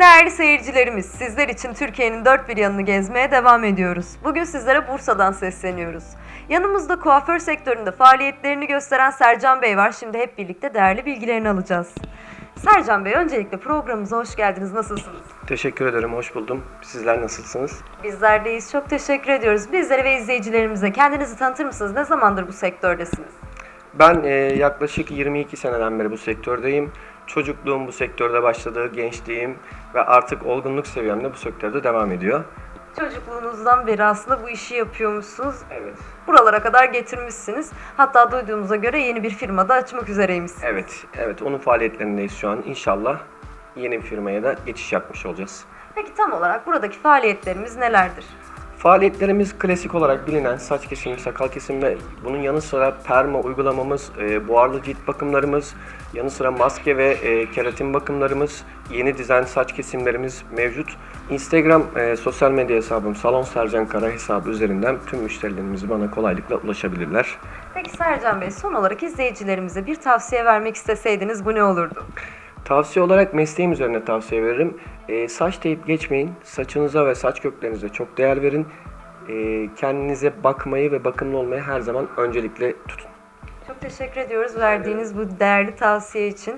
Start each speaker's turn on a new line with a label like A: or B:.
A: Değerli seyircilerimiz, sizler için Türkiye'nin dört bir yanını gezmeye devam ediyoruz. Bugün sizlere Bursa'dan sesleniyoruz. Yanımızda kuaför sektöründe faaliyetlerini gösteren Sercan Bey var. Şimdi hep birlikte değerli bilgilerini alacağız. Sercan Bey, öncelikle programımıza hoş geldiniz. Nasılsınız?
B: Teşekkür ederim, hoş buldum. Sizler nasılsınız?
A: Bizler deyiz. Çok teşekkür ediyoruz. Bizlere ve izleyicilerimize kendinizi tanıtır mısınız? Ne zamandır bu sektördesiniz?
B: Ben e, yaklaşık 22 seneden beri bu sektördeyim. Çocukluğum bu sektörde başladı, gençliğim ve artık olgunluk seviyem de bu sektörde devam ediyor.
A: Çocukluğunuzdan beri aslında bu işi yapıyormuşsunuz.
B: Evet.
A: Buralara kadar getirmişsiniz. Hatta duyduğumuza göre yeni bir firmada açmak üzereymişsiniz.
B: Evet, evet onun faaliyetlerindeyiz şu an. İnşallah yeni bir firmaya da geçiş yapmış olacağız.
A: Peki tam olarak buradaki faaliyetlerimiz nelerdir?
B: Faaliyetlerimiz klasik olarak bilinen saç kesimi, sakal kesimi bunun yanı sıra perma uygulamamız, e, buharlı cilt bakımlarımız, yanı sıra maske ve e, keratin bakımlarımız, yeni dizayn saç kesimlerimiz mevcut. Instagram e, sosyal medya hesabım Salon Sercan Kara hesabı üzerinden tüm müşterilerimiz bana kolaylıkla ulaşabilirler.
A: Peki Sercan Bey son olarak izleyicilerimize bir tavsiye vermek isteseydiniz bu ne olurdu?
B: Tavsiye olarak mesleğim üzerine tavsiye veririm. E, saç deyip geçmeyin. Saçınıza ve saç köklerinize çok değer verin. E, kendinize bakmayı ve bakımlı olmayı her zaman öncelikle tutun.
A: Çok teşekkür ediyoruz verdiğiniz bu değerli tavsiye için.